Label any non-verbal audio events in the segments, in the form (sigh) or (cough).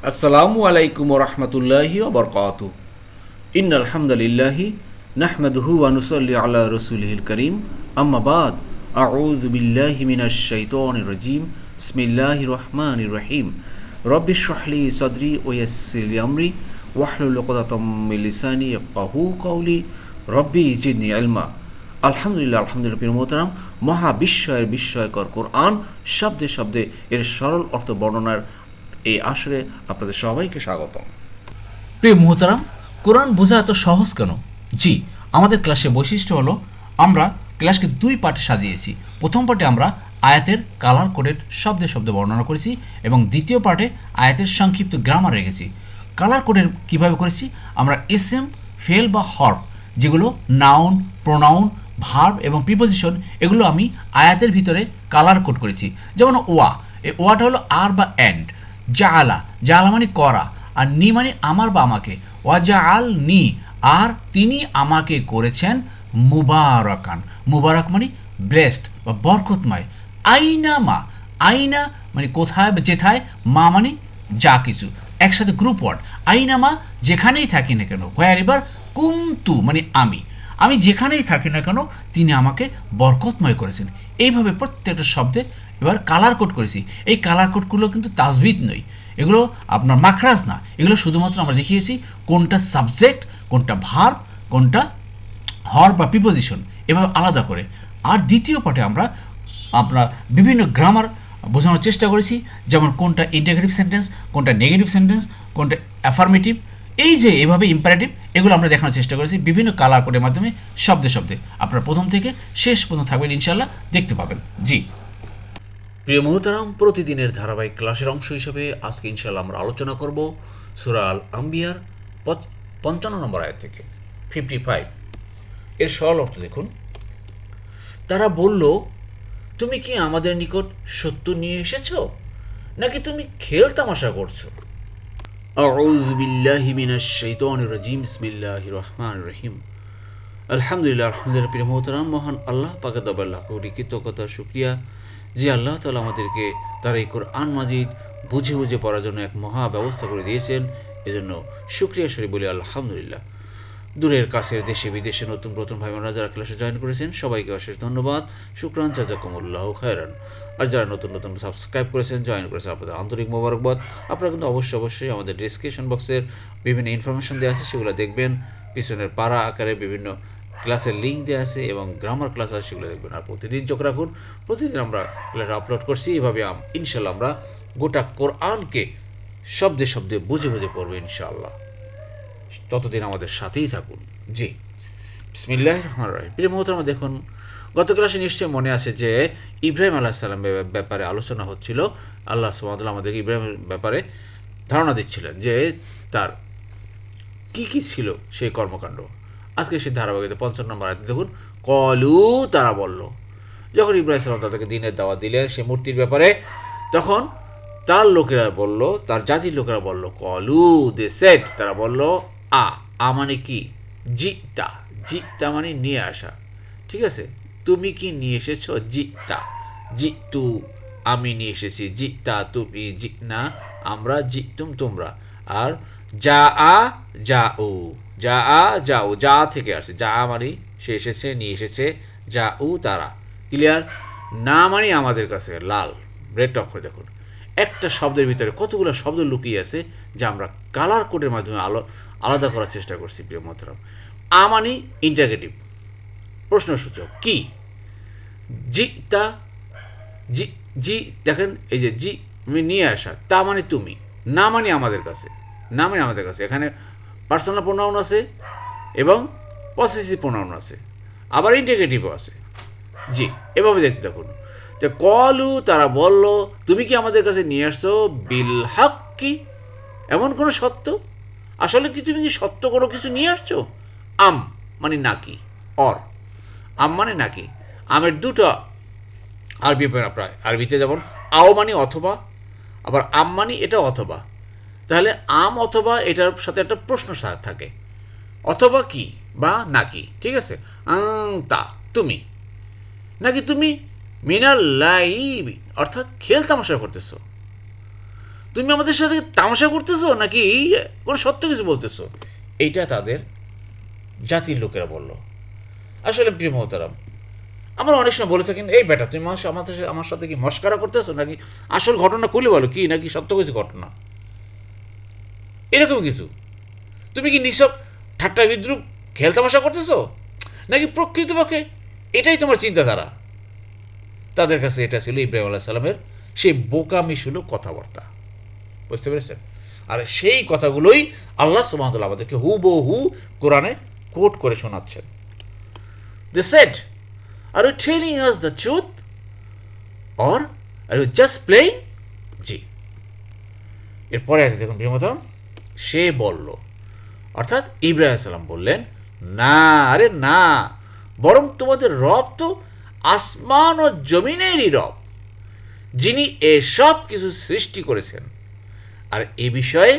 আসসালামু আলাইকুম রহমতুল্লাহি বরকাত। ইন আলহামদুলিল্লাহি নাহমাদুহু ওয়া নুসাল্লি আলা রাসূলিহিল করিম। আম্মা বাদ। আউযু বিল্লাহি মিনাশ শাইতানির রাজিম। বিসমিল্লাহির রহমানির রহিম। রব্বি ইশরাহ লি সাদরি ওয়া ইয়াসসির লি আমরি ওয়াহলুল উকদাতাম মিন লিসানি ইয়াফকাহু কওলি। রব্বি জিদনি ইলমা। আলহামদুলিল্লাহ আলহামদুলিল্লাহ, প্রিয় মোহতারাম। মহাবিস্ময়ের বিস্ময়কর কোরআন শব্দে শব্দে এর সরল অর্থ বর্ণনার এই আসরে আপনাদের সবাইকে স্বাগতম। প্রিয় মুহতারাম, কোরআন বোঝা এত সহজ কেন? জি, আমাদের ক্লাসে বৈশিষ্ট্য হলো, আমরা ক্লাসকে দুই পার্টে সাজিয়েছি। প্রথম পার্টে আমরা আয়াতের কালার কোডের শব্দে শব্দে বর্ণনা করেছি এবং দ্বিতীয় পার্টে আয়াতের সংক্ষিপ্ত গ্রামার রেখেছি। কালার কোডের কীভাবে করেছি? আমরা এস এম, ফেল বা হর্প যেগুলো নাউন প্রোনাউন ভার্ব এবং প্রিপোজিশন এগুলো আমি আয়াতের ভিতরে কালার কোড করেছি। যেমন ওয়া, এই ওয়াটা হলো আর বা অ্যান্ড জালা জালা মানে করা, আর নি মানে আমার বা আমাকে। ওয়াজা আল নি আর তিনি আমাকে করেছেন মুবারকান। মুবারক মানে ব্লেসড বা বরকতময়। আইনা মা, আইনা মানে কোথায় যেথায়, মা মানে যা কিছু। একসাথে গ্রুপ ওয়ার্ড আইনা মা যেখানেই থাকি না কেন হোয়ার এবার কুমতু মানে আমি। আমি যেখানেই থাকি না কেন, তিনি আমাকে বরকতময় করেছেন। এইভাবে প্রত্যেকটা শব্দে এবার কালার কোড করেছি। এই কালার কোডগুলো কিন্তু তাজবিদ নয়। এগুলো আপনার মাখরাজ না। এগুলো শুধুমাত্র আমরা দেখিয়েছি কোনটা সাবজেক্ট কোনটা ভার কোনটা হর বা প্রিপোজিশন এভাবে আলাদা করে। আর দ্বিতীয় পার্টে আমরা আপনার বিভিন্ন গ্রামার বোঝানোর চেষ্টা করেছি। যেমন কোনটা ইন্টাগ্রেটিভ সেন্টেন্স কোনটা নেগেটিভ সেন্টেন্স কোনটা অ্যাফার্মেটিভ এই যে এভাবে ইম্পারেটিভ এগুলো আমরা দেখানোর চেষ্টা করেছি বিভিন্ন কালার কোডের মাধ্যমে, শব্দে শব্দে। আপনারা প্রথম থেকে শেষ পর্যন্ত থাকবেন ইনশাল্লাহ দেখতে পাবেন। জি। প্রিয় মোহতারাম প্রতিদিনের ধারাবাহিক ক্লাসের অংশ হিসেবে আজকে ইনশাল্লাহ আমরা আলোচনা করব সুরা আল আম্বিয়ার পঁচ- পঞ্চান্ন নম্বর আয়াত থেকে ফিফটি ফাইভ এর সরল অর্থ দেখুন তারা বলল তুমি কি আমাদের নিকট সত্য নিয়ে এসেছো নাকি তুমি খেল তামাশা করছো أعوذ بالله من الشيطان الرجيم بسم الله الرحمن الرحيم আলহামদুলিল্লাহ আলহামদুলিল্লাহ প্রিয় মোহতারাম মহান আল্লাহ পাকে দবার লাখ কোটি কৃতজ্ঞতা শুক্রিয়া যে আল্লাহ তালা আমাদেরকে তার এই কোরআন মাজিদ বুঝে বুঝে পড়ার জন্য এক মহা ব্যবস্থা করে দিয়েছেন। এজন্য শুক্রিয়া সরি বলি আলহামদুলিল্লাহ। দূরের কাছের দেশে বিদেশে নতুন প্রথম ভাই বোনেরা যারা ক্লাসে জয়েন করেছেন, সবাইকে অশেষ ধন্যবাদ। শুক্রান জাজাকুমুল্লাহ খায়রান। আর যারা নতুন নতুন সাবস্ক্রাইব করেছেন জয়েন করেছেন, আপনাদের আন্তরিক মোবারকবাদ। আপনারা কিন্তু অবশ্যই অবশ্যই আমাদের ডিসক্রিপশন বক্সের বিভিন্ন ইনফরমেশন দেওয়া আছে, সেগুলো দেখবেন। পিছনের পাড়া আকারে বিভিন্ন ক্লাসের লিঙ্ক দেওয়া আছে এবং গ্রামার ক্লাস আছে, সেগুলো দেখবেন। আর প্রতিদিন চোখ রাখুন, প্রতিদিন আমরা ক্লাস আপলোড করছি, এভাবে ইনশাল্লাহ আমরা গোটা কোরআনকে শব্দে শব্দে বুঝে বুঝে পড়ব ইনশাআল্লাহ ততদিন আমাদের সাথেই থাকুন। জি। বিসমিল্লাহ রহমান রহিম। প্রিয় মোহতরমা দেখুন, গত ক্লাসে নিশ্চয়ই মনে আছে যে ইব্রাহিম আলাহ সাল্লাম ব্যাপারে আলোচনা হচ্ছিল। আল্লাহ সুমাদুল্লাহ আমাদেরকে ইব্রাহিমের ব্যাপারে ধারণা দিচ্ছিলেন যে তার কি কি ছিল সেই কর্মকাণ্ড। আজকে সেই ধারাবাহিকতা, পঞ্চান্ন নম্বর আয়াতে দেখুন, কলু, তারা বলল। যখন ইব্রাহিম সালাম তাদেরকে দিনের দাওয়া দিলেন সে মূর্তির ব্যাপারে, তখন তার লোকেরা বলল, তার জাতির লোকেরা বলল, কলু, দে সেট, তারা বলল, আ আ মানে কি? জিতা জিতা মানে নিয়ে আসা। ঠিক আছে? তুমি কি নিয়ে এসেছ? জিতা জিতু আমি নিয়ে এসেছি। জিতা তুমি জি না, আমরা জিতুম তোমরা। আর যা আ যা ও যা আ, যা ও যা থেকে আসছে। যা মানে সে এসেছে, নিয়ে এসেছে, যা উ, তারা। ক্লিয়ার না মানে আমাদের কাছে, লাল। রেড অক্ষর দেখুন। একটা শব্দের ভিতরে কতগুলো শব্দ লুকিয়ে আছে যা আমরা কালার কোডের মাধ্যমে আলো, আলাদা করার চেষ্টা করছি, প্রিয় মোহতরম আ মানে ইন্টারগেটিভ প্রশ্নসূচক কি? জি, তা, জি জি, দেখেন, এই যে জি নিয়ে আসা, তা মানে তুমি। না মানে আমাদের কাছে। না মানে আমাদের কাছে। এখানে পার্সোনাল প্রোনাউন আছে এবং পসেসিভ প্রোনাউন আছে, আবার ইন্টিগ্রেটিভও আছে। জি, এভাবে দেখতে থাকুন। তো কলু, তারা বলল, তুমি কি আমাদের কাছে নিয়ে আসছো বিল হক কি? এমন কোনো সত্য? আসলে কি তুমি কি সত্য কোনো কিছু নিয়ে আসছো? আম মানে নাকি, অর। আম মানে নাকি, আমের দুটো আরবি প্রায়, আরবিতে যেমন আও মানে অথবা, আবার আম মানে এটা অথবা। তাহলে আম অথবা এটার সাথে একটা প্রশ্ন থাকে। অথবা কি বা নাকি ঠিক আছে? তা, তুমি। নাকি তুমি মিনাল লাইবি অর্থাৎ খেল তামাশা করতেছো? তুমি আমাদের সাথে তামাশা করতেছো নাকি কোনো সত্য কিছু বলতেছো? এইটা তাদের জাতির লোকেরা বলল। আসলে প্রিয় মহতারাম, আমার অনেক সময় বলে থাকেন এই বেটা, তুমি আমার সাথে- আমার সাথে কি মস্কারা করতেছো? নাকি আসল ঘটনা খুলে বলো, কি নাকি সত্য কিছু ঘটনা? এরকম কিছু। তুমি কি নিছক ঠাট্টা বিদ্রুপ খেল তামাশা করতেছো? নাকি প্রকৃতপক্ষে এটাই তোমার চিন্তাধারা? তাদের কাছে এটা ছিল ইব্রাহিম আল্লাহ সাল্লামের সেই বোকামি সুলভ কথাবার্তা। বুঝতে পেরেছেন? আর সেই কথাগুলোই আল্লাহ সুবাহতাল্লাহ আমাদেরকে হু হু কোরআনে কোট করে শোনাচ্ছেন। They said are you telling us the truth or are you just playing জি। এরপরে আছে দেখুন প্রিয়মতরম সে বলল, অর্থাৎ ইব্রাহিম বললেন, না, আরে না, বরং তোমাদের রব তো আসমান ও জমিনেরই রব, যিনি এসব কিছু সৃষ্টি করেছেন। আর এ বিষয়ে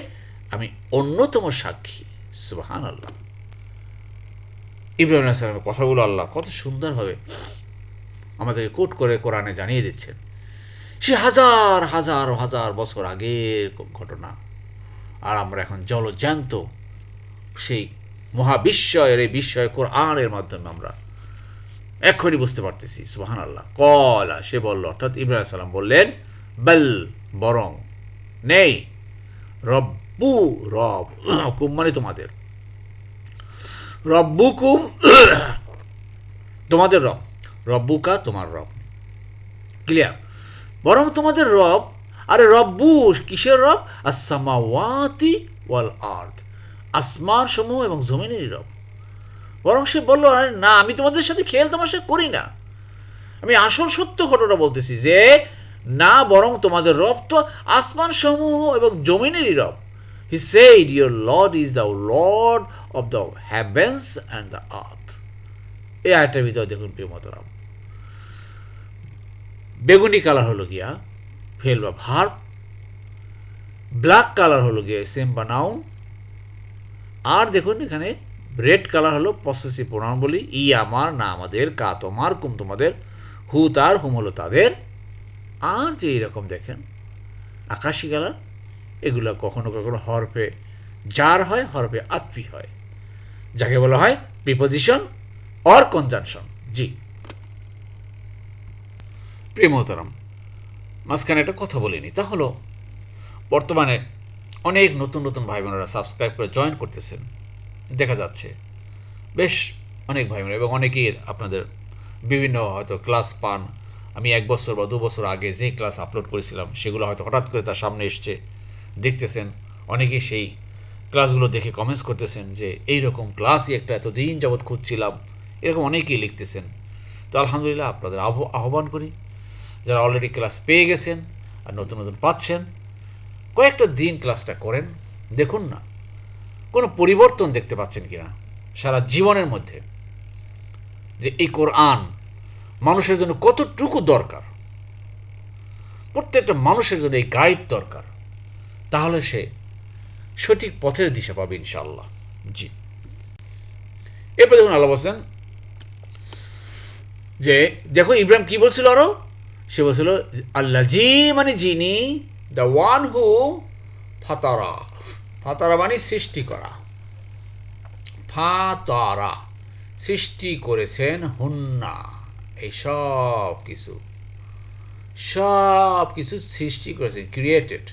আমি অন্যতম সাক্ষী। সুবাহান আল্লাহ ইব্রাহিম সালামের কথাগুলো আল্লাহ কত সুন্দরভাবে আমাদেরকে কোট করে কোরআনে জানিয়ে দিচ্ছেন। সে হাজার হাজার হাজার বছর আগের ঘটনা। আর আমরা এখন জলজ্যান্ত সেই মহাবিস্ময়ের, এই বিস্ময় কোরআনের মাধ্যমে আমরা এক্ষুনি বুঝতে পারতেছি সুবাহান আল্লাহ কলা, সে বলল, অর্থাৎ ইব্রাহিম সালাম বললেন, বেল, বরং নেই। রব্বু, রব, কুম মানে তোমাদের। রব্বুকুম, তোমাদের রব। রব্বুকা তোমার রব। ক্লিয়ার? বরং তোমাদের রব আরে রব্বু কিসের রব? আসামাওয়াতি ওয়াল আর্থ আসমান সমূহ এবং জমিনেরই রব। বরং সে বলল, আরে না, আমি তোমাদের সাথে খেল তামাশা করি না। আমি আসল সত্য ঘটনা বলতেছি যে, না, বরং তোমাদের রব তো আসমান সমূহ এবং জমিনেরই রব। He said your lord is the lord of the heavens and the earth এই আয়টার ভিতরে দেখুন, প্রিয় মতরাম বেগুনি কালার হলো গিয়া ফেল বা ভার্ব ব্ল্যাক কালার হলো গিয়ে সেম বা নাউন আর দেখুন এখানে রেড কালার হলো পসেসিভ প্রোনাউন বলি। ই আমার, না আমাদের, কা তোমার, কুম তোমাদের, হু তার, হুম হলো তাদের। আর যে এরকম দেখেন, আকাশি কালার এগুলো কখনো কখনো হরফে যার হয়, হরফে আত্মী হয়। যাকে বলা হয় প্রিপোজিশন অর কনজাংশন জি। প্রেমতরম মাঝখানে একটা কথা বলিনি তা হলো, বর্তমানে অনেক নতুন নতুন ভাই বোনেরা সাবস্ক্রাইব করে জয়েন করতেছেন। দেখা যাচ্ছে, বেশ অনেক ভাই বোনেরা এবং অনেকেই আপনাদের বিভিন্ন হয়তো ক্লাস পান। আমি এক বছর বা দু বছর আগে যে ক্লাস আপলোড করেছিলাম, সেগুলো হয়তো হঠাৎ করে তার সামনে এসছে, দেখতেছেন। অনেকে সেই ক্লাসগুলো দেখে কমেন্টস করতেছেন যে এই রকম ক্লাসই একটা এতদিন যাবৎ খুঁজছিলাম। এরকম অনেকেই লিখতেছেন। তো আলহামদুলিল্লাহ আপনাদের আহ্ব- আহ্বান করি যারা অলরেডি ক্লাস পেয়ে গেছেন আর নতুন নতুন পাচ্ছেন, কয়েকটা দিন ক্লাসটা করেন, দেখুন না, কোনো পরিবর্তন দেখতে পাচ্ছেন কিনা সারা জীবনের মধ্যে। যে এই কোরআন মানুষের জন্য কতটুকু দরকার, প্রত্যেকটা মানুষের জন্য এই গাইড দরকার, তাহলে সে সঠিক পথের দিশা পাবে ইনশাল্লাহ জি। এরপর দেখুন আল্লাহ বলছেন যে দেখো ইব্রাহিম কি বলছিল আরও? সে বলছিল, আল্লাহ জি মানে যিনি দ্য ওয়ান হু ফাতারা। ফাতারা মানে সৃষ্টি করা। ফাতারা, সৃষ্টি করেছেন হুন্না, এই সব কিছু। সব কিছু সৃষ্টি করেছেন ক্রিয়েটেড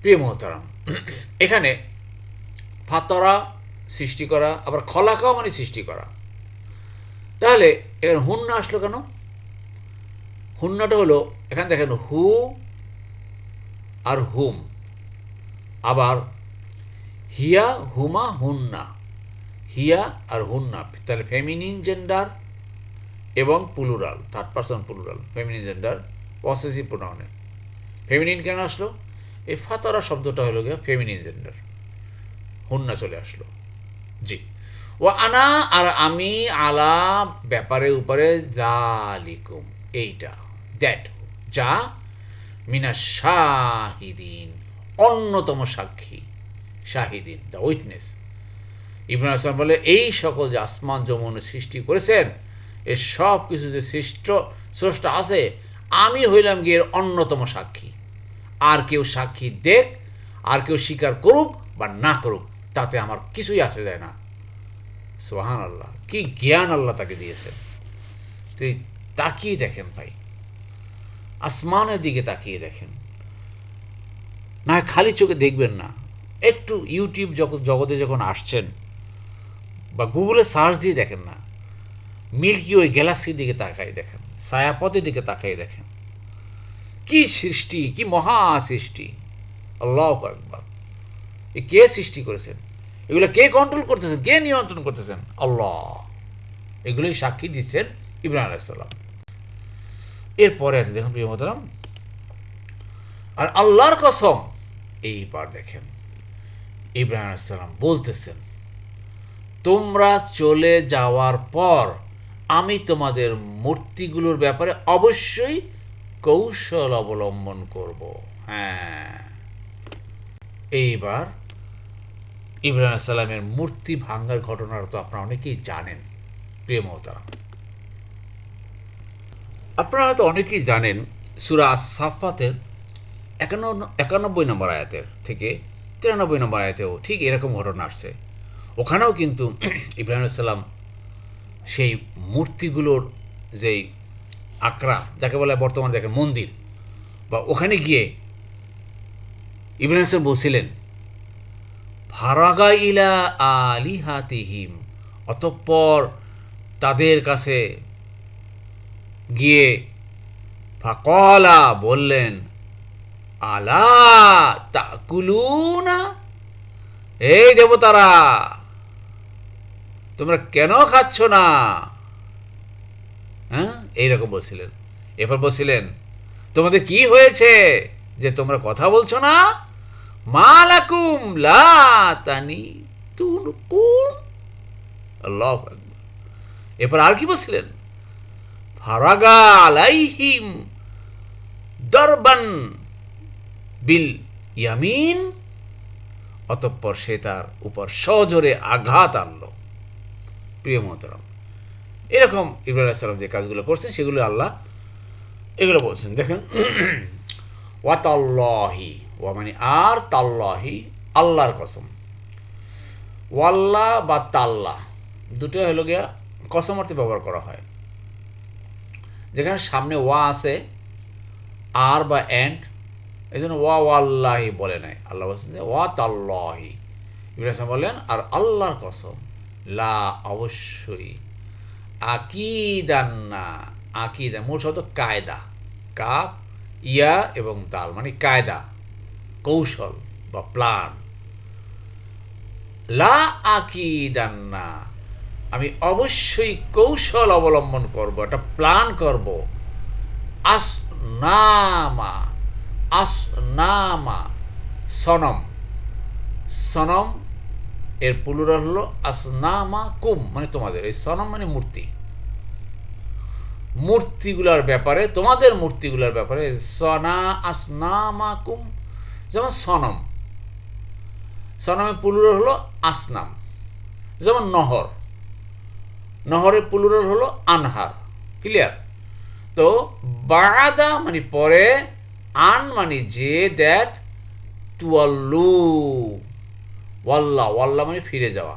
প্রিয় মহতারাম, এখানে ফাতরা সৃষ্টি করা, আবার খলাকাও মানে সৃষ্টি করা। তাহলে এখানে হুন্না আসলো কেন? হুন্নাটা হলো, এখানে দেখেন হু আর হুম আবার হিয়া, হুমা, হুন্না। হিয়া আর হুন্না, তাহলে ফেমিনিন জেন্ডার এবং plural third person plural feminine gender possessive প্রোনাউনে feminine কেন আসলো? এই ফাতারা শব্দটা হলো গিয়ে ফেমিনিন জেন্ডার হুন্না চলে আসলো। জি। ও আনা আর আমি আলা, ব্যাপারে উপরে জালিকুম, এইটা। দ্যাট যা মিনা শাহিদিন অন্যতম সাক্ষী, শাহিদিন দ্য উইটনেস ইব্রাহিম আসলাম বলে, এই সকল যে আসমান যমন সৃষ্টি করেছেন, এর সব কিছু যে সৃষ্ট, স্রষ্টা আছে, আমি হইলাম গিয়ে এর অন্যতম সাক্ষী। আর কেউ সাক্ষী দেখ, আর কেউ স্বীকার করুক বা না করুক, তাতে আমার কিছুই আসে যায় না। সোহান আল্লাহ কি জ্ঞান আল্লাহ তাকে দিয়েছেন। তুই তাকিয়ে দেখেন ভাই আসমানের দিকে তাকিয়ে দেখেন। না খালি চোখে দেখবেন না। একটু ইউটিউব জগতে যখন আসছেন বা গুগলে সার্চ দিয়ে দেখেন না, মিল্কি ওই গ্যালাক্সির দিকে তাকাই দেখেন, ছায়াপথের দিকে তাকাই দেখেন। কি সৃষ্টি, কি মহা সৃষ্টি। আল্লাহ একবার এ কে সৃষ্টি করেছেন? এগুলো কে কন্ট্রোল করতেছেন? কে নিয়ন্ত্রণ করতেছেন? আল্লাহ। এগুলোই সাক্ষী দিচ্ছেন ইব্রাহিম আলাইসাল্লাম এরপরে আছে, দেখুন প্রিয় মোহতারাম। আর আল্লাহর কসম, এইবার দেখেন, ইব্রাহিম আলাইসাল্লাম বলতেছেন, তোমরা চলে যাওয়ার পর আমি তোমাদের মূর্তিগুলোর ব্যাপারে অবশ্যই কৌশল অবলম্বন করব। হ্যাঁ। এইবার ইব্রাহিম সালামের মূর্তি ভাঙ্গার ঘটনার তো আপনারা অনেকেই জানেন, প্রিয় আপনারা হয়তো অনেকেই জানেন সুরা সাফাতের একান্ন, একানব্বই নম্বর আয়াতের থেকে তিরানব্বই নম্বর আয়াতেও ঠিক এরকম ঘটনা আসছে। ওখানেও কিন্তু (clears throat) ইব্রাহিম সাল্লাম সেই মূর্তিগুলোর যেই আকরা, যাকে বলে বর্তমানে দেখেন মন্দির, বা ওখানে গিয়ে ইব্রাহিম সাল্লাম বলছিলেন, ফারাগা ইলা আলিহাতিহিম অতঃপর তাদের কাছে গিয়ে ফাকলা বললেন, আলা তাকুলু না এই দেবতারা, তোমরা কেন খাচ্ছ না হ্যাঁ? এইরকম বলছিলেন। এরপর বলছিলেন, তোমাদের কি হয়েছে যে তোমরা কথা বলছো না মালাকুম লা তানি তুনকুম আল্লাহ এরপর আর কি বলছিলেন? ফারাগা আলাইহিম দরবান বিল ইয়ামিন। অতঃপর সে তার উপর সজোরে আঘাত আনলো। প্রিয় মহতরম, এরকম ইব্রাহিম সালাম যে কাজগুলো করছেন, সেগুলো আল্লাহ এগুলো বলছেন। দেখেন ওয়াতাল্লাহি ওয়া মানে আর তাল্লাহি, আল্লাহর কসম। ওয়াল্লাহ বা তাল্লাহ দুটো হলো গিয়া কসম অর্থে ব্যবহার করা হয়। যেখানে সামনে ওয়া আছে, আর বা অ্যান্ড এই জন্য ওয়া ওয়াল্লাহি বলে নাই। আল্লাহ বলছেন যে ওয়া তাল্লাহি ইব্রাহিম বললেন, আর আল্লাহর কসম, লা অবশ্যই আকিদান্না, আকিদা, মূল শব্দ কায়দা। কাপ ইয়া এবং দাল মানে কায়দা, কৌশল বা প্লান লা আকিদান্না আমি অবশ্যই কৌশল অবলম্বন করব, একটা প্ল্যান করব। আসনামা আসনামা, সনম। সনম, এর পুলুরাল হলো আসনামা কুম মানে তোমাদের, এই সনম মানে মূর্তি। মূর্তিগুলার ব্যাপারে, তোমাদের মূর্তিগুলার ব্যাপারে সনা আসনামা কুম যেমন সনম। সনমের পুলুরাল হলো আসনাম, যেমন নহর। নহরের পুলুরাল হলো আনহার ক্লিয়ার তো বাদা মানে পরে, আন মানে যে দ্যাট টুয়াল্লু ওয়াল্লা ওয়াল্লা মানে ফিরে যাওয়া।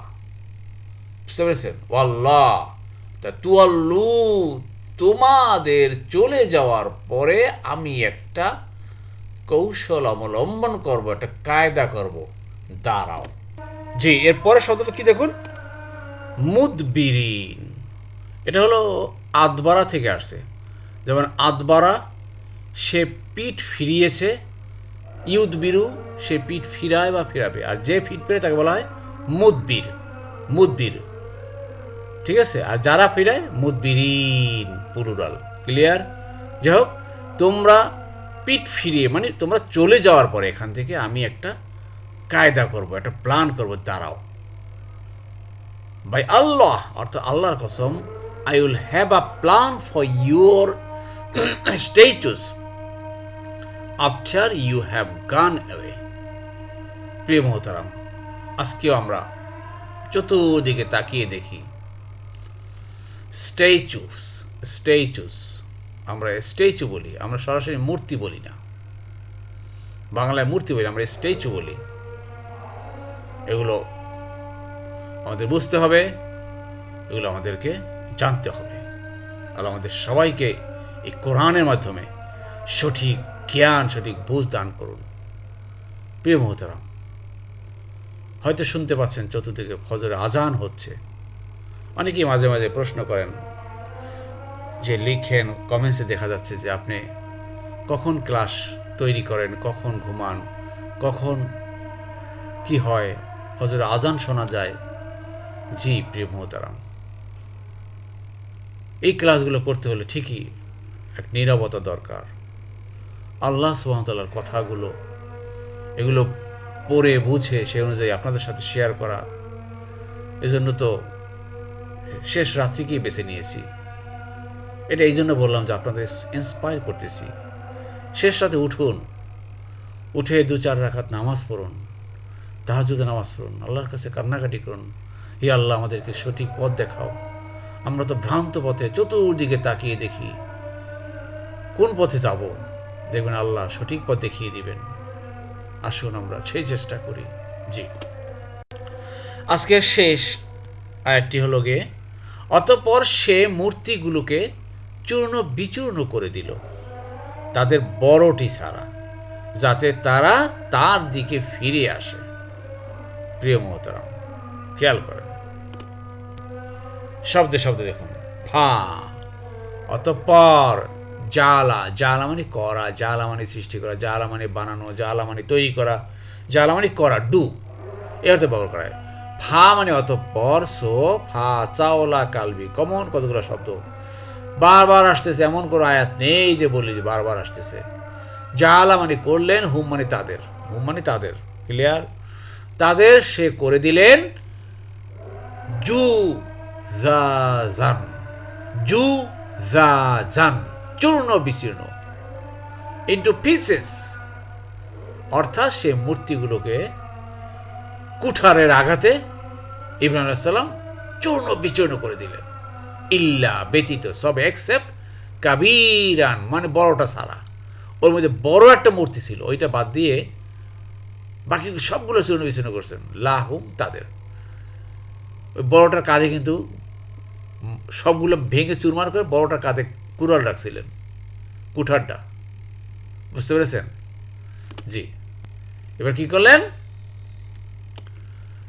বুঝতে পেরেছেন? ওয়াল্লা তা তুয়াল্লু তোমাদের চলে যাওয়ার পরে আমি একটা কৌশল অবলম্বন করব, একটা কায়দা করব। দাঁড়াও। জি এরপরে শব্দটা কি দেখুন? মুদবিরিন। এটা হলো আদবারা থেকে আসছে। যেমন আদবারা, সে পিঠ ফিরিয়েছে ইউদ বিরু সে পিঠ ফিরায় বা ফিরাবে। আর যে পিঠ ফিরে, তাকে বলা হয় মুদবির। মুদবির। ঠিক আছে? আর যারা ফিরায়, মুদবিরিন পুরুরাল ক্লিয়ার যাই হোক, তোমরা পিঠ ফিরিয়ে মানে তোমরা চলে যাওয়ার পরে এখান থেকে আমি একটা কায়দা করব, একটা প্ল্যান করব, দাঁড়াও। বাই আল্লাহ অর্থাৎ আল্লাহর কসম I will have a plan for your statues after you have gone away প্রিয় মহতারাম, আজকেও আমরা চতুর্দিকে তাকিয়ে দেখি। স্ট্যাচুস স্ট্যাচুস আমরা স্ট্যাচু বলি, আমরা সরাসরি মূর্তি বলি না। বাংলায় মূর্তি বলি, আমরা স্ট্যাচু বলি। এগুলো আমাদের বুঝতে হবে, এগুলো আমাদেরকে জানতে হবে। আর আমাদের সবাইকে এই কোরআনের মাধ্যমে সঠিক জ্ঞান, সঠিক বুঝ দান করুন। প্রিয় মহতারাম, হয়তো শুনতে পাচ্ছেন, চতুর্দিকে ফজরে আজান হচ্ছে। অনেকেই মাঝে মাঝে প্রশ্ন করেন, যে লিখেন কমেন্টসে দেখা যাচ্ছে যে আপনি কখন ক্লাস তৈরি করেন, কখন ঘুমান, কখন কি হয় হজরে আজান শোনা যায় জি, প্রিয় মহতারাম। এই ক্লাসগুলো করতে হলে ঠিকই এক নিরবতা দরকার। আল্লাহ সুহামতাল্লার কথাগুলো, এগুলো পড়ে, বুঝে, সেই অনুযায়ী আপনাদের সাথে শেয়ার করা, এজন্য তো শেষ রাত্রিকেই বেছে নিয়েছি। এটা এই জন্য বললাম যে আপনাদের ইন্সপায়ার করতেছি। শেষ রাতে উঠুন, উঠে দু চার রাখাত নামাজ পড়ুন তাহাজুদে নামাজ পড়ুন, আল্লাহর কাছে কান্নাকাটি করুন হে আল্লাহ, আমাদেরকে সঠিক পথ দেখাও। আমরা তো ভ্রান্ত পথে চতুর্দিকে তাকিয়ে দেখি। কোন পথে যাব? দেখবেন আল্লাহ সঠিক পথ দেখিয়ে দিবেন। আসুন আমরা সেই চেষ্টা করি। জি। আজকের শেষ আয়াতটি হলো গে অতপর সে মূর্তিগুলোকে চূর্ণ বিচূর্ণ করে দিল। তাদের বড়টি ছাড়া, যাতে তারা তার দিকে ফিরে আসে। প্রিয় মহতারাম, খেয়াল করেন। শব্দে শব্দে দেখুন। ফা অতঃপর জালা জালা মানে করা জালা মানে সৃষ্টি করা জালা মানে বানানো জালা মানে তৈরি করা জালা মানে করা, ডু। এ অর্থে ব্যবহার করা হয়। ফা মানে অতঃপর সো ফা চাওলা, কালবি। কমন কতগুলো শব্দ? বারবার আসতেছে, এমন কোনো আয়াত নেই যে বলি যে বারবার আসতেছে। জালা মানে করলেন, হুম মানে তাদের। হুম মানে তাদের। ক্লিয়ার? তাদের সে করে দিলেন, জু। জা জান জু জা জান চূর্ণ বিচূর্ণ ইন্টু পিসেস অর্থাৎ সে মূর্তিগুলোকে কুঠারের আঘাতে ইব্রাহিম আলাইসাল্লাম চূর্ণ বিচূর্ণ করে দিলেন। ইল্লা ব্যতীত সব অ্যাকসেপ্ট কাবিরান মানে বড়টা সারা ওর মধ্যে বড় একটা মূর্তি ছিল, ওইটা বাদ দিয়ে বাকি সবগুলো চূর্ণ বিচূর্ণ করছেন, লাহুম তাদের। ওই বড়টার কাঁধে কিন্তু সবগুলো ভেঙে চুরমার করে বড়টা কাঁধে কুড়াল রাখছিলেন। কুঠারটা। বুঝতে পেরেছেন? জি। এবার কি করলেন?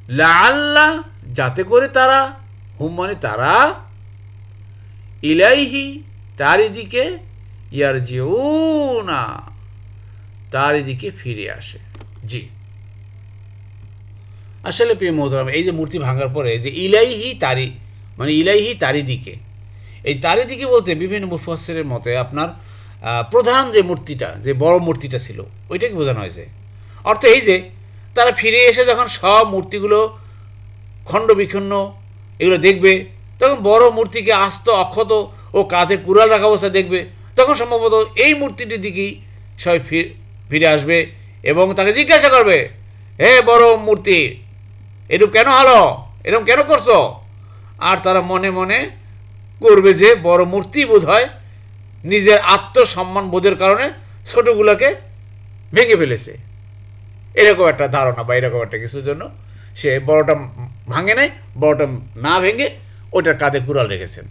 লাল্লা যাতে করে তারা হুম মানে তারা ইলাইহি, তারই দিকে ইয়ার না তারই দিকে ফিরে আসে। জি। আসলে প্রিয় মোহতরাম এই যে মূর্তি ভাঙার পরে যে ইলাইহি তারি মানে ইলাইহি তারি দিকে এই তারি দিকে বলতে বিভিন্ন মুফাসের মতে আপনার প্রধান যে মূর্তিটা, যে বড় মূর্তিটা ছিল, ওইটাকে বোঝানো হয়েছে। অর্থ এই যে, তারা ফিরে এসে যখন সব মূর্তিগুলো খণ্ড বিখণ্ড এগুলো দেখবে, তখন বড় মূর্তিকে আস্ত, অক্ষত ও কাঁধে কুড়াল রাখা অবস্থায় দেখবে, তখন সম্ভবত এই মূর্তিটির দিকেই সবাই ফির- আসবে এবং তাকে জিজ্ঞাসা করবে, হে বড় মূর্তি এরকম কেন হলো? এরকম কেন করছ? আর তারা মনে মনে করবে যে বড় মূর্তি বোধ হয় নিজের আত্মসম্মান বোধের কারণে ছোটগুলোকে ভেঙে ফেলেছে। এরকম একটা ধারণা বা এরকম একটা কিছুর জন্য সে বড়টা ভাঙে নাই, বড়টা না ভেঙে ওইটার কাঁধে কুড়াল রেখেছেন।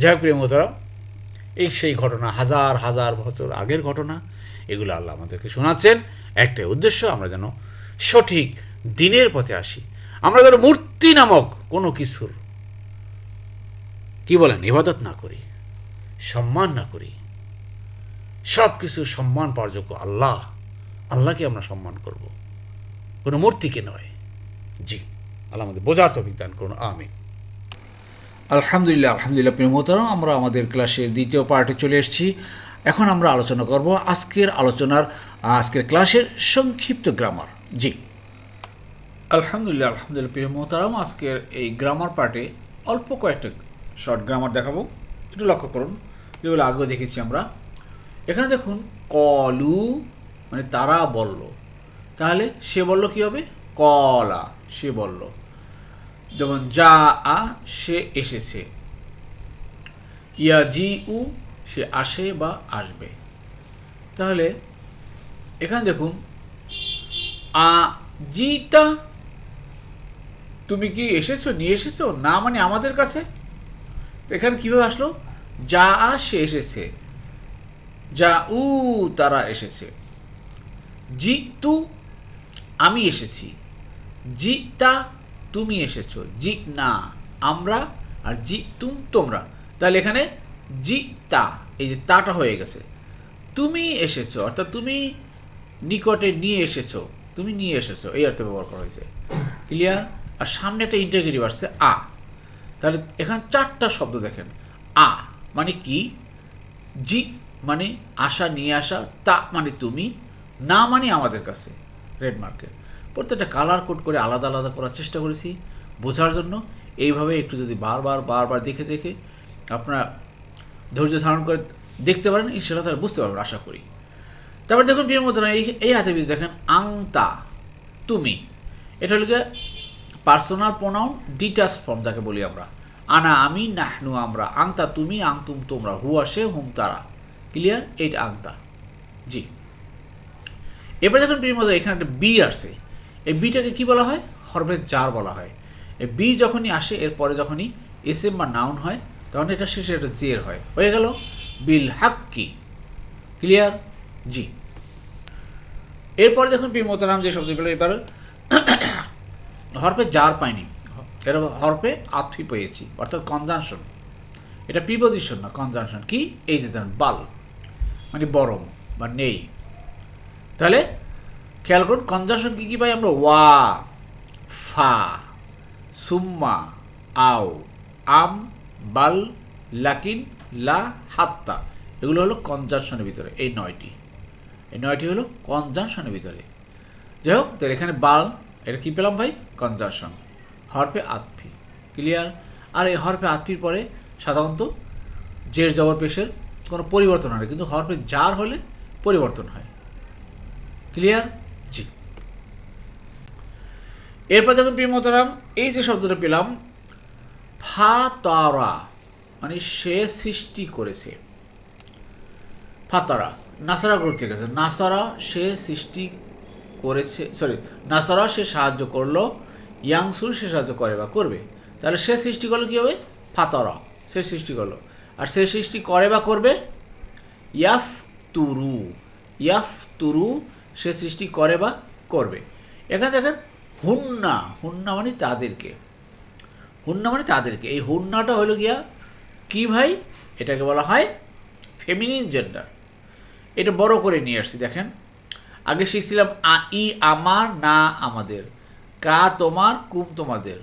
যাই হোক প্রিয় মোহতারাম এই সেই ঘটনা, হাজার হাজার বছর আগের ঘটনা, এগুলো আল্লাহ আমাদেরকে শোনাচ্ছেন। একটাই উদ্দেশ্য, আমরা যেন সঠিক দিনের পথে আসি। আমরা যেন মূর্তি নামক কোনো কিছুর কি বলেন, ইবাদত না করি, সম্মান না করি সব কিছু সম্মান পাওয়ার যোগ্য আল্লাহ, আল্লাহকে আমরা সম্মান করব। কোনো মূর্তিকে নয়। জি, আল্লাহ আমাদের বোঝার তো বিজ্ঞান করুন, আমিন। আলহামদুলিল্লাহ আলহামদুলিল্লাহ, প্রিয় আমরা আমাদের ক্লাসের দ্বিতীয় পার্টে চলে এসেছি। এখন আমরা আলোচনা করব আজকের আলোচনার আজকের ক্লাসের সংক্ষিপ্ত গ্রামার। জি। আলহামদুলিল্লাহ আলহামদুলিল্লাহ, প্রিয় মোহতারাম, আজকের এই গ্রামার পার্টে অল্প কয়েকটা শর্ট গ্রামার দেখাবো। একটু লক্ষ্য করুন, যেগুলো আগেও দেখেছি আমরা। এখানে দেখুন, কলু মানে তারা বলল। তাহলে সে বলল কি হবে? কলা, সে বলল। যেমন, যা, আ, সে এসেছে। ইয়া জি উ সে আসে বা আসবে। তাহলে, এখানে দেখুন, আ, জিতা তুমি কি এসেছ? নিয়ে এসেছ? না মানে আমাদের কাছে? এখানে কীভাবে আসলো? যা সে এসেছে। যা উ, তারা এসেছে। জি, তু, আমি এসেছি। জি, তা, তুমি এসেছ। জি, না, আমরা আর জি, তুম, তোমরা। তাহলে এখানে জি, তা, এই যে তাটা হয়ে গেছে। তুমি এসেছ, অর্থাৎ তুমি নিকটে নিয়ে এসেছ। তুমি নিয়ে এসেছ, এই অর্থে ব্যবহার করা হয়েছে। ক্লিয়ার আর সামনে একটা ইন্টারগেটিভ আসছে, আ। তাহলে এখানে চারটা শব্দ দেখেন। আ মানে কি? জি মানে আশা নিয়ে আসা, তা মানে তুমি, না মানে আমাদের কাছে। রেড মার্কেট প্রত্যেকটা কালার কোড করে আলাদা আলাদা করার চেষ্টা করেছি বোঝার জন্য। এইভাবে একটু যদি বারবার বারবার দেখে দেখে আপনারা ধৈর্য ধারণ করে দেখতে পারেন সেটা তারা বুঝতে পারবেন, আশা করি। তারপর দেখুন প্রিয় মতো এই এই হাতে দেখেন, আংতা, তুমি। এটা হলো পার্সোনাল প্রোনাউন ডিটাস ফর্ম যাকে বলি আমরা। আনা, আমি, নাহনু, আমরা। আংতা, তুমি, আংতুম, তোমরা। হুয়া, সে, হুম, তারা। ক্লিয়ার এইটা আংতা। জি। এবার দেখুন প্রিয় এখানে একটা বি আসছে এই বিটাকে কি বলা হয়? হরফের জার বলা হয়। এই বি যখনই আসে, এরপরে যখনই এস এম বা নাউন হয়, তখন এটা শেষে একটা জের হয়। হয়ে গেল? বিল হাক্কি। ক্লিয়ার জি। এরপরে দেখুন প্রিয় মোতারাম যে শব্দগুলো এবার হরফে জার পাইনি। এর হরফে আতফি পেয়েছি অর্থাৎ কনজাংশন এটা প্রিপোজিশন না কনজাংশন কি? এই যে দেন বাল। মানে বরং বা নেই। তাহলে খেয়াল করুন কনজাংশন কী কী পাই আমরা? ওয়া ফা সুম্মা আও আম বাল লাকিন লা হাত্তা। এগুলো হলো কনজাংশনের ভিতরে এই নয়টি। এই নয়টি হলো কনজাংশনের ভিতরে। যাই হোক তাহলে এখানে বাল এটা কী পেলাম ভাই? কনজাংশন হরফে আতফি ক্লিয়ার আর এই হরফে আতফির পরে সাধারণত জের জবর পেশের কোনো পরিবর্তন হয় না, কিন্তু হরফে জার হলে পরিবর্তন হয়। ক্লিয়ার জি। এরপর যখন প্রিয় মতরাম এই যে শব্দটা পেলাম, ফা তারা মানে সে সৃষ্টি করেছে। ফাতারা নাসারা গ্রুপ থেকে নাসারা সে সৃষ্টি করেছে সরি নাসারা সে সাহায্য করল ইয়াংসুর সে সাহায্য করে বা করবে। তাহলে সে সৃষ্টি করল কী হবে? ফাতারা। সে সৃষ্টি করল। আর সে সৃষ্টি করে বা করবে? ইয়াফ তুরু ইয়াফ তুরু সে সৃষ্টি করে বা করবে। এখানে দেখেন, হুন্না। হুন্না মানে তাদেরকে। হুন্না মানে তাদেরকে। এই হুন্নাটা হলো গিয়া কি ভাই? এটাকে বলা হয় ফেমিনিন জেন্ডার এটা বড় করে নিয়ে আসছি, দেখেন। আগে শিখছিলাম আ ই আমার না আমাদের কা তোমার, কুম তোমাদের।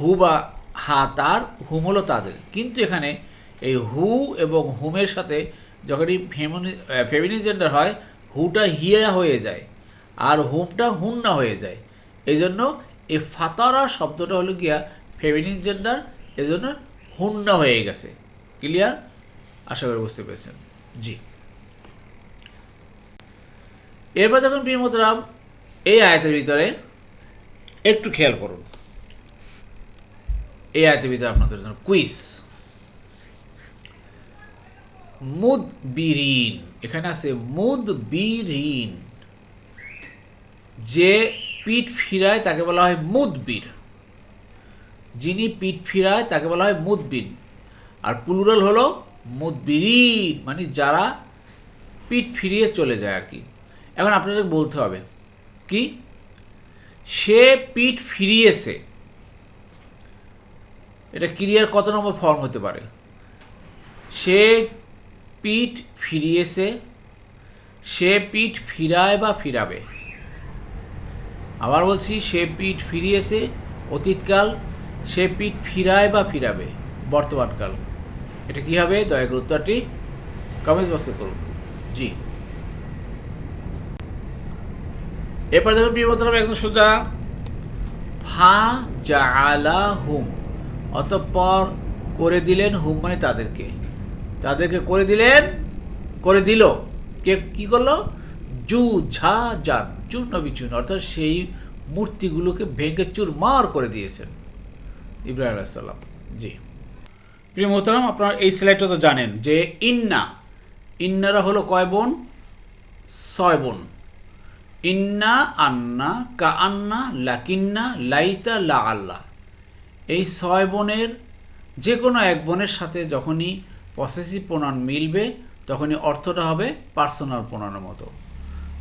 হু বা হা তার, হুম হলো তাদের। কিন্তু এখানে এই হু এবং হুমের সাথে যখনই ফেমিনি ফেমিনিন জেন্ডার হয়, হুটা হিয়া হয়ে যায় আর হুমটা হুন্না হয়ে যায়। এই জন্য এই ফাতারা শব্দটা হলো গিয়া ফেমিনিন জেন্ডার, এজন্য হুন্না হয়ে গেছে। ক্লিয়ার? আশা করি বুঝতে পেরেছেন। জি। এরপর যখন প্রিয়মতরাম এই আয়তের ভিতরে একটু খেয়াল করুন। এই ভিতরে আপনাদের জন্য কুইজ। মুদ বিরিন এখানে আছে মুদ বিরিন যে পিঠ ফিরায় তাকে বলা হয় মুদবির। যিনি পিঠ ফিরায় তাকে বলা হয় মুদবিন আর প্লুরাল হলো মুদবিরিন মানে যারা পিঠ ফিরিয়ে চলে যায় আর কি। এখন আপনাদের বলতে হবে, কি? সে পিঠ ফিরিয়েছে। এটা ক্রিয়ার কত নম্বর ফর্ম হতে পারে? সে পিঠ ফিরিয়েছে, সে পিঠ ফিরায় বা ফিরাবে? আবার বলছি, সে পিঠ ফিরিয়েছে, অতীতকাল, সে পিঠ ফিরায় বা ফিরাবে, বর্তমানকাল। এটা কি হবে? দয়া উত্তরটি কমেন্টস বক্সে করুন। জি। এরপর দেখুন প্রিয় বন্ধুরা, একদম সোজা। ফা জালা হুম অতঃপর করে দিলেন হুম মানে তাদেরকে। তাদেরকে করে দিলেন করে দিল। কে কি করল? জু ঝা জান চূর্ণ বিচূর্ণ অর্থাৎ সেই মূর্তিগুলোকে ভেঙে চুরমার করে দিয়েছেন। ইব্রাহিম আলাইসাল্লাম জি। প্রিয় মোহতারাম আপনারা এই স্লাইডটা তো জানেন যে ইন্না ইন্নারা হলো কয় বোন? ছয় বোন। ইন্না আন্না কা আন্না লাকিন্না লাইতা লা আল্লাহ এই ছয় বোনের যে কোনো এক বোনের সাথে যখনই পসেসিভ প্রণান মিলবে, তখনই অর্থটা হবে পার্সোনাল প্রণানের মতো।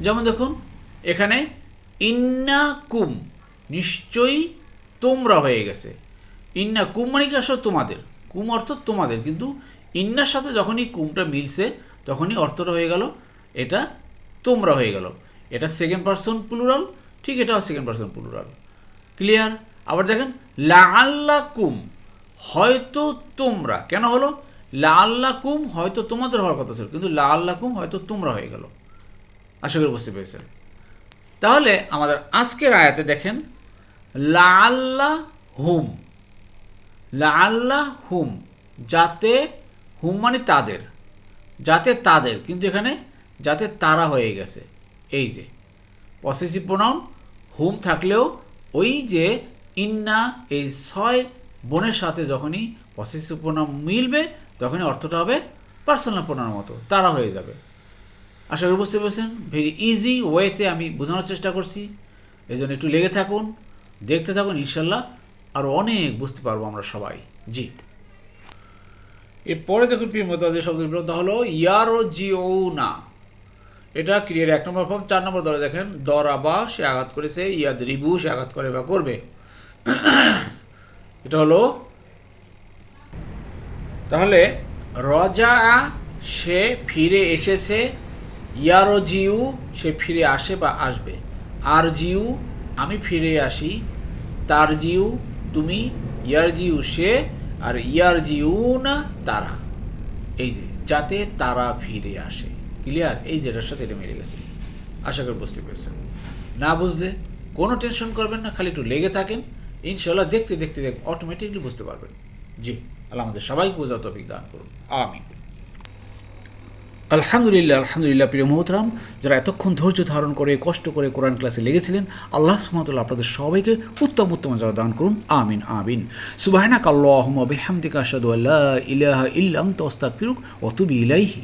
যেমন দেখুন, এখানে ইন্না কুম নিশ্চয়ই তোমরা হয়ে গেছে। ইন্না কুম মানে কি আসলে তোমাদের? কুম অর্থ তোমাদের, কিন্তু ইন্নার সাথে যখনই কুমটা মিলছে, তখনই অর্থটা হয়ে গেল, এটা তোমরা হয়ে গেল। এটা সেকেন্ড পার্সন প্লুরাল ঠিক এটাও সেকেন্ড পার্সন প্লুরাল ক্লিয়ার আবার দেখেন লাআল্লা কুম হয়তো তোমরা। কেন হলো? লাআল্লা কুম হয়তো তোমাদের হওয়ার কথা ছিল, কিন্তু লাআল্লা কুম হয়তো তোমরা হয়ে গেল। আশা করি বুঝতে পেরেছেন। তাহলে আমাদের আজকের আয়াতে দেখেন লাআল্লা হুম লাআল্লা হুম যাতে হুম মানে তাদের, যাতে তাদের, কিন্তু এখানে যাতে তারা হয়ে গেছে। এই যে পসেসিভ প্রোনাউন হুম থাকলেও ওই যে ইন্না, এই ছয় বোনের সাথে যখনই পসেসিভ প্রোনাউন মিলবে, তখনই অর্থটা হবে পার্সোনাল প্রোনাউন মতো, তারা হয়ে যাবে। আশা করি বুঝতে পেরেছেন? ভেরি ইজি ওয়েতে আমি বোঝানোর চেষ্টা করছি। এই জন্য একটু লেগে থাকুন, দেখতে থাকুন, ইনশাল্লাহ আরও অনেক বুঝতে পারব আমরা সবাই। জি। এরপরে দেখুন প্রিয় মতো যে শব্দ তা হলো ইয়ারো জিও না এটা ক্রিয়ার এক নম্বর ফর্ম চার নম্বর দলে দেখেন দরাবা সে আঘাত করেছে, ইয়াদ রিবু সে আঘাত করে বা করবে। (clears throat) এটা হলো, তাহলে রজা সে ফিরে এসেছে ইয়ারো জিউ সে ফিরে আসে বা আসবে। আর জিউ আমি ফিরে আসি তার জিউ তুমি ইয়ার জিউ সে, আর ইয়ার জিউ না তারা। এই যে, যাতে তারা ফিরে আসে। ক্লিয়ার, এই যেটার সাথে এটা মিলে গেছে। আশা করি বুঝতে পেরেছেন। না বুঝলে কোনো টেনশন করবেন না, খালি একটু লেগে থাকেন। ইনশাল্লাহ দেখতে দেখতে দেখ অটোমেটিকলি বুঝতে পারবেন। জি, আল্লাহ আমাদের সবাইকে বোঝা তফিক দান করুন। আমিন। আলহামদুলিল্লাহ আলহামদুলিল্লাহ, প্রিয় মোহতরাম, যারা এতক্ষণ ধৈর্য ধারণ করে, কষ্ট করে কোরআন ক্লাসে লেগেছিলেন, আল্লাহ সুমতুল্লাহ আপনাদের সবাইকে উত্তম উত্তম যারা দান করুন। আমিন আমিন। সুবাহানা কাল্লাহম বিহামদিকা আশহাদু আল্লা ইলাহা ইল্লা আনতা আস্তাগফিরুক ওয়া আতুবু ইলাইহি।